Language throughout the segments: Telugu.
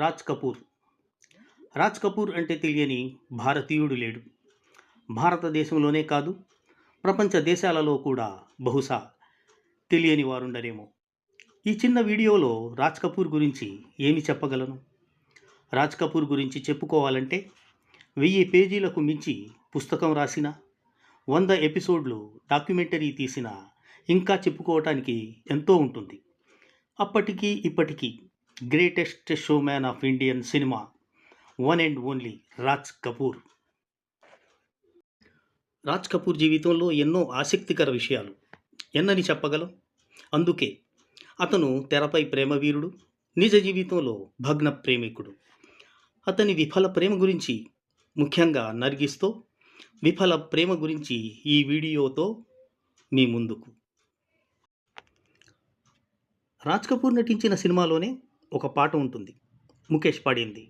రాజ్ కపూర్. రాజ్ కపూర్ అంటే తెలియని భారతీయుడు లేడు. భారతదేశంలోనే కాదు ప్రపంచ దేశాలలో కూడా బహుశా తెలియని వారుండరేమో. ఈ చిన్న వీడియోలో రాజ్ కపూర్ గురించి ఏమి చెప్పగలను? రాజ్ కపూర్ గురించి చెప్పుకోవాలంటే వెయ్యి పేజీలకు మించి పుస్తకం రాసిన వంద ఎపిసోడ్లు డాక్యుమెంటరీ తీసిన ఇంకా చెప్పుకోవటానికి ఎంతో ఉంటుంది. అప్పటికీ ఇప్పటికీ greatest showman of Indian cinema one and only Raj Kapoor Raj Kapoor జీవితంలో ఎన్నో ఆసక్తికర విషయాలు. ఎన్నని చెప్పగలం? అందుకే అతను తెరపై ప్రేమవీరుడు నిజ జీవితంలో భగ్న ప్రేమికుడు. అతని విఫల ప్రేమ గురించి ముఖ్యంగా నర్గిస్తో విఫల ప్రేమ గురించి ఈ వీడియోతో మీ ముందుకు. రాజ్ కపూర్ నటించిన సినిమాలోనే ఒక పాట ఉంటుంది ముఖేష్ పాడింది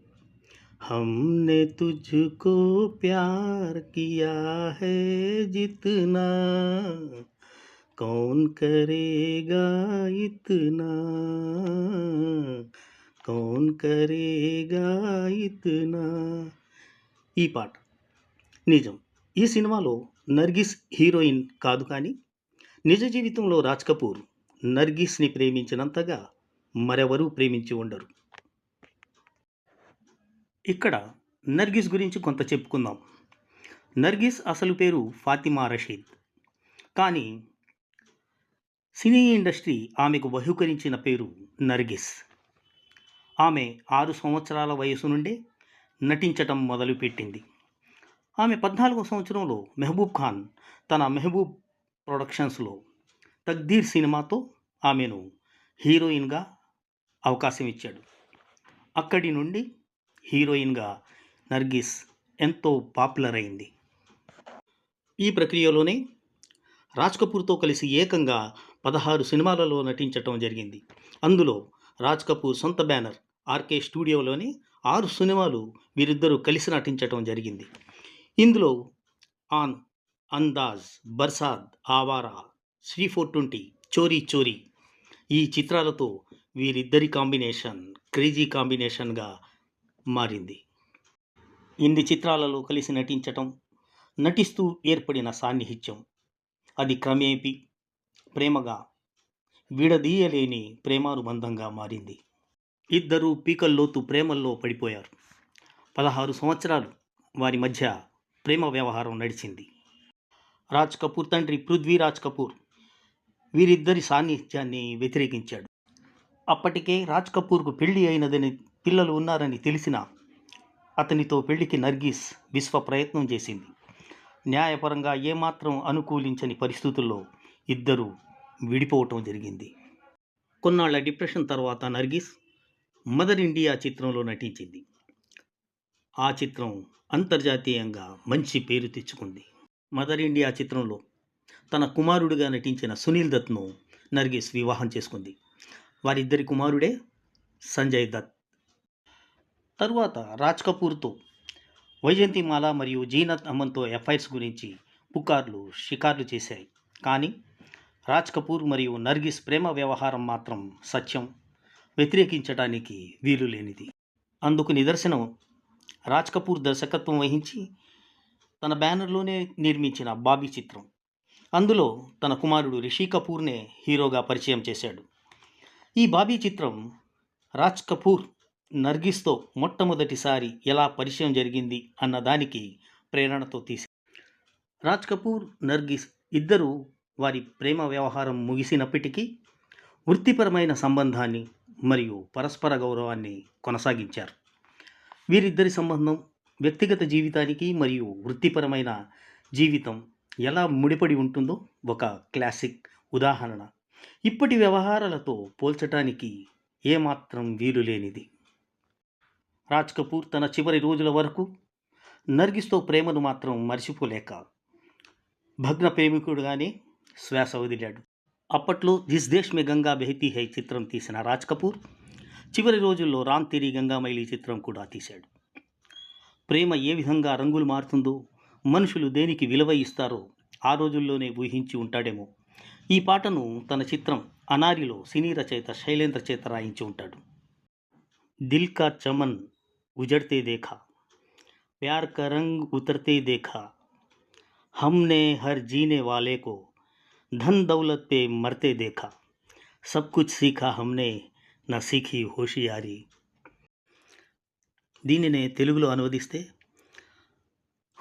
हमने तुझको प्यार किया है जितना कौन करेगा इतना कौन करेगा इतना ఈ పాట నిజం ఈ సినిమాలో నర్గిస్ హీరోయిన్ కాదు కానీ నిజ జీవితంలో రాజ్ కపూర్ నర్గిస్ని ప్రేమించినంతగా మరెవరూ ప్రేమించి ఉండరు. ఇక్కడ నర్గిస్ గురించి కొంత చెప్పుకుందాం. నర్గిస్ అసలు పేరు ఫాతిమా రషీద్. కానీ సినీ ఇండస్ట్రీ ఆమెకు బహుకరించిన పేరు నర్గిస్. ఆమె ఆరు సంవత్సరాల వయసు నుండే నటించటం మొదలుపెట్టింది. ఆమె పద్నాలుగో సంవత్సరంలో మెహబూబ్ ఖాన్ తన మెహబూబ్ ప్రొడక్షన్స్లో తగ్దీర్ సినిమాతో ఆమెను హీరోయిన్గా అవకాశం ఇచ్చాడు అక్కడి నుండి హీరోయిన్గా నర్గిస్ ఎంతో పాపులర్ అయింది ఈ ప్రక్రియలోనే రాజ్ కపూర్తో కలిసి ఏకంగా పదహారు సినిమాలలో నటించటం జరిగింది. అందులో రాజ్ కపూర్ సొంత బ్యానర్ ఆర్కే స్టూడియోలోని ఆరు సినిమాలు వీరిద్దరూ కలిసి నటించటం జరిగింది. ఇందులో ఆన్ అందాజ్ బర్సాద్ ఆవారా శ్రీ ఫోర్ ట్వంటీ చోరీ చోరీ ఈ చిత్రాలతో వీరిద్దరి కాంబినేషన్ క్రేజీ కాంబినేషన్గా మారింది. ఇన్ని చిత్రాలలో కలిసి నటించటం నటిస్తూ ఏర్పడిన సాన్నిహిత్యం. అది క్రమేపీ ప్రేమగా విడదీయలేని ప్రేమానుబంధంగా మారింది. ఇద్దరూ పీకల్లోతు ప్రేమల్లో పడిపోయారు. పదహారు సంవత్సరాలు వారి మధ్య ప్రేమ వ్యవహారం నడిచింది. రాజ్ కపూర్ తండ్రి పృథ్వీరాజ్ కపూర్ వీరిద్దరి సాన్నిహిత్యాన్ని వ్యతిరేకించాడు. అప్పటికే రాజ్ కపూర్కు పెళ్ళి అయినదని పిల్లలు ఉన్నారని తెలిసిన అతనితో పెళ్ళికి నర్గీస్ విశ్వ ప్రయత్నం చేసింది. న్యాయపరంగా ఏమాత్రం అనుకూలించని పరిస్థితుల్లో ఇద్దరు విడిపోవటం జరిగింది. కొన్నాళ్ళ డిప్రెషన్ తర్వాత నర్గీస్ మదర్ ఇండియా చిత్రంలో నటించింది. ఆ చిత్రం అంతర్జాతీయంగా మంచి పేరు తెచ్చుకుంది. మదర్ ఇండియా చిత్రంలో తన కుమారుడిగా నటించిన సునీల్ దత్ను నర్గీస్ వివాహం చేసుకుంది. వారిద్దరి కుమారుడే సంజయ్ దత్. తరువాత రాజ్ కపూర్తో వైజయంతిమాల మరియు జీనత్ అమన్తో ఎఫ్ఐఆర్స్ గురించి పుకార్లు షికార్లు చేశాయి. కానీ రాజ్ కపూర్ మరియు నర్గిస్ ప్రేమ వ్యవహారం మాత్రం సత్యం. వ్యతిరేకించడానికి వీలు లేనిది. అందుకు నిదర్శనం రాజ్ కపూర్ దర్శకత్వం వహించి తన బ్యానర్లోనే నిర్మించిన బాబీ చిత్రం. అందులో తన కుమారుడు రిషి కపూర్నే హీరోగా పరిచయం చేశాడు. ఈ బాబీ చిత్రం రాజ్ కపూర్ నర్గిస్తో మొట్టమొదటిసారి ఎలా పరిచయం జరిగింది అన్న దానికి ప్రేరణతో తీసి రాజ్ కపూర్ నర్గిస్ ఇద్దరూ వారి ప్రేమ వ్యవహారం ముగిసినప్పటికీ వృత్తిపరమైన సంబంధాన్ని మరియు పరస్పర గౌరవాన్ని కొనసాగించారు. వీరిద్దరి సంబంధం వ్యక్తిగత జీవితానికి మరియు వృత్తిపరమైన జీవితం ఎలా ముడిపడి ఉంటుందో ఒక క్లాసిక్ ఉదాహరణ. ఇప్పటి వ్యవహారాలతో పోల్చటానికి ఏమాత్రం వీలు లేనిది. రాజ్ కపూర్ తన చివరి రోజుల వరకు నర్గిస్తో ప్రేమను మాత్రం మర్చిపోలేక భగ్న ప్రేమికుడుగానే శ్వాస వదిలాడు. అప్పట్లో దిస్ దేశ్ మే గంగా బెహతీ హై చిత్రం తీసిన రాజ్ కపూర్ చివరి రోజుల్లో రామ్ తెరీ గంగా చిత్రం కూడా తీశాడు. ప్రేమ ఏ విధంగా రంగులు మారుతుందో మనుషులు దేనికి విలువ ఇస్తారో ఆ రోజుల్లోనే ఊహించి ఉంటాడేమో ఈ పాటను తన చిత్రం అనారిలో సినీ రచయిత శైలేంద్ర చేత రాయించి ఉంటాడు दिल का चमन उजड़ते देखा प्यार का रंग उतरते देखा हमने हर जीने वाले को धन दौलत पे मरते देखा सब कुछ सीखा हमने నా సీఖీ హోషియారి దీనినే తెలుగులో అనువదిస్తే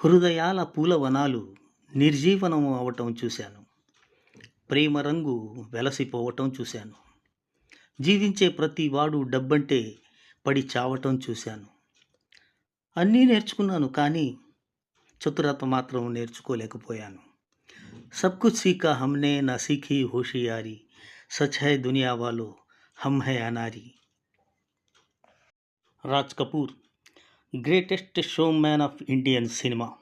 హృదయాల పూలవనాలు నిర్జీవనం అవటం చూశాను. ప్రేమ రంగు వెలసిపోవటం చూశాను. జీవించే ప్రతి వాడు డబ్బంటే పడి చావటం చూశాను. అన్నీ నేర్చుకున్నాను కానీ చతురత మాత్రం నేర్చుకోలేకపోయాను. సబ్ కుచ్ సీకా హమ్నే నా సీఖీ హోషియారి సచ్ హై దునియా వాలో హమ్ హై అనారి. Raj Kapoor greatest showman of Indian cinema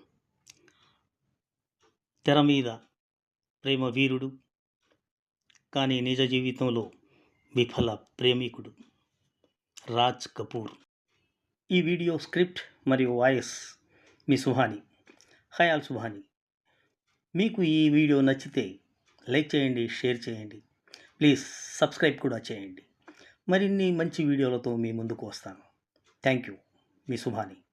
తెర మీద ప్రేమ వీరుడు కానీ నిజ జీవితంలో విఫల ప్రేమికుడు రాజ్ కపూర్. ఈ వీడియో స్క్రిప్ట్ మరియు వాయిస్ మీ సుహాని. ఖయాల్ సుహాని. మీకు ఈ వీడియో నచ్చితే లైక్ చేయండి షేర్ చేయండి. ప్లీజ్ సబ్స్క్రైబ్ కూడా చేయండి. మరిన్ని మంచి వీడియోలతో మీ ముందుకు వస్తాను. Thank you. మీ సుహాని